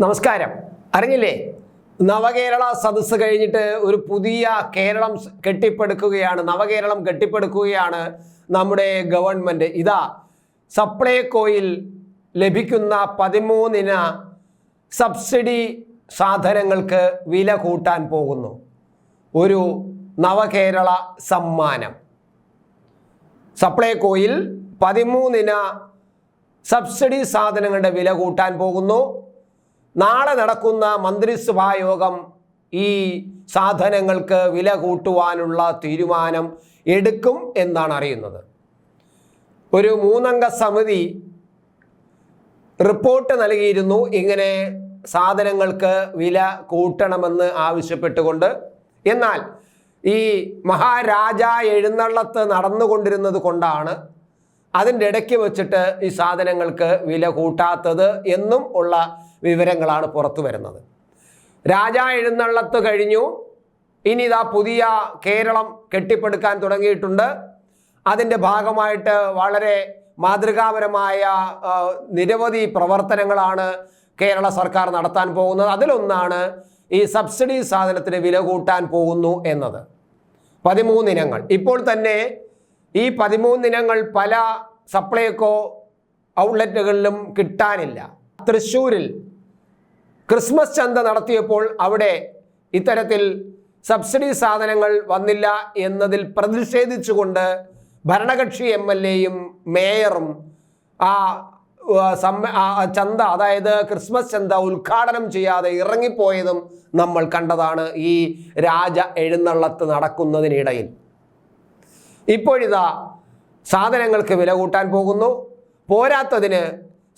നമസ്കാരം. അറിഞ്ഞില്ലേ? നവകേരള സദസ്സ് കഴിഞ്ഞിട്ട് ഒരു പുതിയ കേരളം കെട്ടിപ്പടുക്കുകയാണ്. നവകേരളം കെട്ടിപ്പടുക്കുകയാണ് നമ്മുടെ ഗവൺമെന്റ് ഇതാ സപ്ലൈകോയിൽ ലഭിക്കുന്ന പതിമൂന്നിന സബ്സിഡി സാധനങ്ങൾക്ക് വില കൂട്ടാൻ പോകുന്നു. ഒരു നവകേരള സമ്മാനം. സപ്ലൈകോയിൽ പതിമൂന്നിന സബ്സിഡി സാധനങ്ങളുടെ വില കൂട്ടാൻ പോകുന്നു. നാളെ നടക്കുന്ന മന്ത്രിസഭാ യോഗം ഈ സാധനങ്ങൾക്ക് വില കൂട്ടുവാനുള്ള തീരുമാനം എടുക്കും എന്നാണ് അറിയുന്നത്. ഒരു മൂന്നംഗ സമിതി റിപ്പോർട്ട് നൽകിയിരുന്നു. ഇങ്ങനെ സാധനങ്ങൾക്ക് വില കൂട്ടണമെന്ന് ആവശ്യപ്പെട്ടുകൊണ്ട്. എന്നാൽ ഈ മഹാരാജ എഴുന്നള്ളത്ത് നടന്നുകൊണ്ടിരുന്നത് കൊണ്ടാണ് അതിന്റെ ഇടയ്ക്ക് വെച്ചിട്ട് ഈ സാധനങ്ങൾക്ക് വില കൂട്ടാത്തത് എന്നും ഉള്ള വിവരങ്ങളാണ് പുറത്തു വരുന്നത്. രാജ എഴുന്നള്ളത്ത് കഴിഞ്ഞു. ഇനി ഇതാ പുതിയ കേരളം കെട്ടിപ്പടുക്കാൻ തുടങ്ങിയിട്ടുണ്ട്. അതിന്റെ ഭാഗമായിട്ട് വളരെ മാതൃകാപരമായ നിരവധി പ്രവർത്തനങ്ങളാണ് കേരള സർക്കാർ നടത്താൻ പോകുന്നത്. അതിലൊന്നാണ് ഈ സബ്സിഡി സാധനത്തിന് വില കൂട്ടാൻ പോകുന്നു എന്നത്. പതിമൂന്നിനങ്ങൾ ഇപ്പോൾ തന്നെ ഈ പതിമൂന്നിനങ്ങൾ പല സപ്ലൈകോ ഔട്ട്ലെറ്റുകളിലും കിട്ടാനില്ല. തൃശ്ശൂരിൽ ക്രിസ്മസ് ചന്ത നടത്തിയപ്പോൾ അവിടെ ഇത്തരത്തിൽ സബ്സിഡി സാധനങ്ങൾ വന്നില്ല എന്നതിൽ പ്രതിഷേധിച്ചുകൊണ്ട് ഭരണകക്ഷി എം എൽ എയും മേയറും ആ ചന്ത അതായത് ക്രിസ്മസ് ചന്ത ഉദ്ഘാടനം ചെയ്യാതെ ഇറങ്ങിപ്പോയതും നമ്മൾ കണ്ടതാണ് ഈ രാജ എഴുന്നള്ളത്ത് നടക്കുന്നതിനിടയിൽ. ഇപ്പോഴിതാ സാധനങ്ങൾക്ക് വില കൂട്ടാൻ പോകുന്നു. പോരാത്തതിന്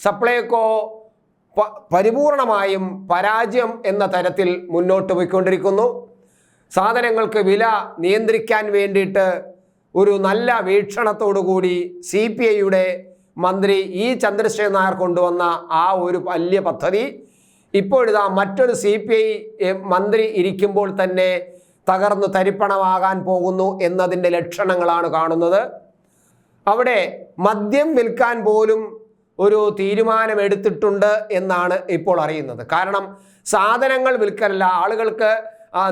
സപ്ലൈകോ പരിപൂർണമായും പരാജയം എന്ന തരത്തിൽ മുന്നോട്ട് പോയിക്കൊണ്ടിരിക്കുന്നു. സാധനങ്ങൾക്ക് വില നിയന്ത്രിക്കാൻ വേണ്ടിയിട്ട് ഒരു നല്ല വീക്ഷണത്തോടു കൂടി സി പി ഐയുടെ മന്ത്രി ഇ ചന്ദ്രശേഖരൻ നായർ കൊണ്ടുവന്ന ആ ഒരു വലിയ പദ്ധതി. ഇപ്പോഴിതാ മറ്റൊരു സി പി ഐ മന്ത്രി ഇരിക്കുമ്പോൾ തന്നെ തകർന്നു തരിപ്പണമാകാൻ പോകുന്നു എന്നതിന്റെ ലക്ഷണങ്ങളാണ് കാണുന്നത്. അവിടെ മദ്യം വിൽക്കാൻ പോലും ഒരു തീരുമാനമെടുത്തിട്ടുണ്ട് എന്നാണ് ഇപ്പോൾ അറിയുന്നത്. കാരണം സാധനങ്ങൾ വിൽക്കലല്ല ആളുകൾക്ക്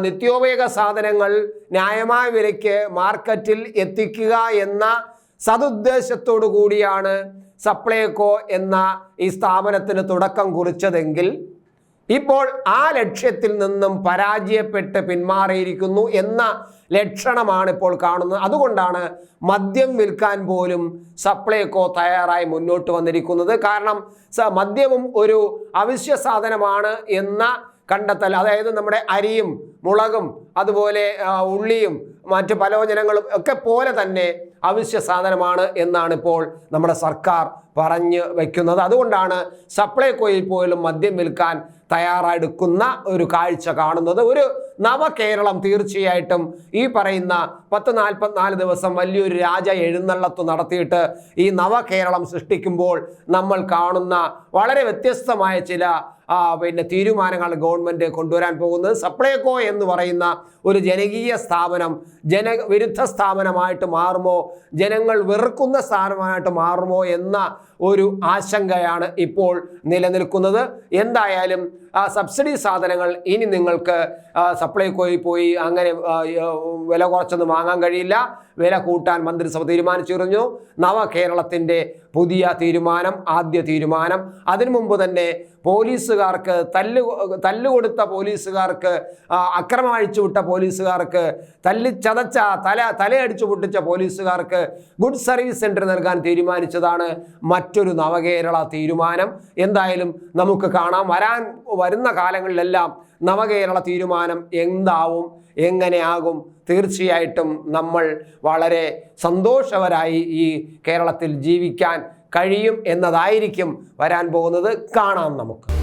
നിത്യോപയോഗ സാധനങ്ങൾ ന്യായമായ വിലയ്ക്ക് മാർക്കറ്റിൽ എത്തിക്കുക എന്ന സതുദ്ദേശത്തോടു കൂടിയാണ് സപ്ലൈകോ എന്ന ഈ സ്ഥാപനത്തിന് തുടക്കം കുറിച്ചതെങ്കിൽ ഇപ്പോൾ ആ ലക്ഷ്യത്തിൽ നിന്നും പരാജയപ്പെട്ട് പിന്മാറിയിരിക്കുന്നു എന്ന ലക്ഷണമാണ് ഇപ്പോൾ കാണുന്നത്. അതുകൊണ്ടാണ് മദ്യം വിൽക്കാൻ പോലും സപ്ലൈകോ തയ്യാറായി മുന്നോട്ട് വന്നിരിക്കുന്നത്. കാരണം മദ്യവും ഒരു അവശ്യ സാധനമാണ് എന്ന കണ്ടെത്തൽ അതായത് നമ്മുടെ അരിയും മുളകും അതുപോലെ ഉള്ളിയും മറ്റ് പലോചനങ്ങളും ഒക്കെ പോലെ തന്നെ അവശ്യ സാധനമാണ് എന്നാണ് ഇപ്പോൾ നമ്മുടെ സർക്കാർ പറഞ്ഞു വയ്ക്കുന്നത് അതുകൊണ്ടാണ് സപ്ലൈകോയിൽ പോലും മദ്യം വിൽക്കാൻ തയ്യാറെടുക്കുന്ന ഒരു കാഴ്ച കാണുന്നത്. ഒരു നവകേരളം തീർച്ചയായിട്ടും ഈ പറയുന്ന പത്ത് നാൽപ്പത്തിനാല് ദിവസം വലിയൊരു രാജ എഴുന്നള്ളത്ത് നടത്തിയിട്ട് ഈ നവകേരളം സൃഷ്ടിക്കുമ്പോൾ നമ്മൾ കാണുന്ന വളരെ വ്യത്യസ്തമായ ചില പിന്നെ തീരുമാനങ്ങൾ ഗവൺമെന്റ് കൊണ്ടുവരാൻ പോകുന്നത്. സപ്ലൈകോ എന്ന് പറയുന്ന ഒരു ജനകീയ സ്ഥാപനം ജന വിരുദ്ധ സ്ഥാപനമായിട്ട് മാറുമോ ജനങ്ങൾ വെറുക്കുന്ന സ്ഥാപനമായിട്ട് മാറുമോ എന്ന ഒരു ആശങ്കയാണ് ഇപ്പോൾ നിലനിൽക്കുന്നത്. എന്തായാലും ആ സബ്സിഡി സാധനങ്ങൾ ഇനി നിങ്ങൾക്ക് സപ്ലൈ സപ്ലൈകോയിൽ പോയി അങ്ങനെ വില കുറച്ചൊന്നും വാങ്ങാൻ കഴിയില്ല. വില കൂട്ടാൻ മന്ത്രിസഭ തീരുമാനിച്ചിരുന്നു. നവകേരളത്തിന്റെ പുതിയ തീരുമാനം ആദ്യ തീരുമാനം. അതിനു മുമ്പ് തന്നെ പോലീസുകാർക്ക് തല്ല് തല്ലുകൊടുത്ത പോലീസുകാർക്ക് അക്രമം അഴിച്ചുവിട്ട പോലീസുകാർക്ക് തല്ലി ചതച്ച തല തലയടിച്ചു പൊട്ടിച്ച പോലീസുകാർക്ക് ഗുഡ് സർവീസ് സെന്റർ നൽകാൻ തീരുമാനിച്ചതാണ് മറ്റൊരു നവകേരള തീരുമാനം. എന്തായാലും നമുക്ക് കാണാം. വരാൻ വരുന്ന കാലങ്ങളിലെല്ലാം നവകേരള തീരുമാനം എന്താവും എങ്ങനെയാകും? തീർച്ചയായിട്ടും നമ്മൾ വളരെ സന്തോഷവരായി ഈ കേരളത്തിൽ ജീവിക്കാൻ കഴിയും എന്നതായിരിക്കും വരാൻ പോകുന്നത്. കാണാം നമുക്ക്.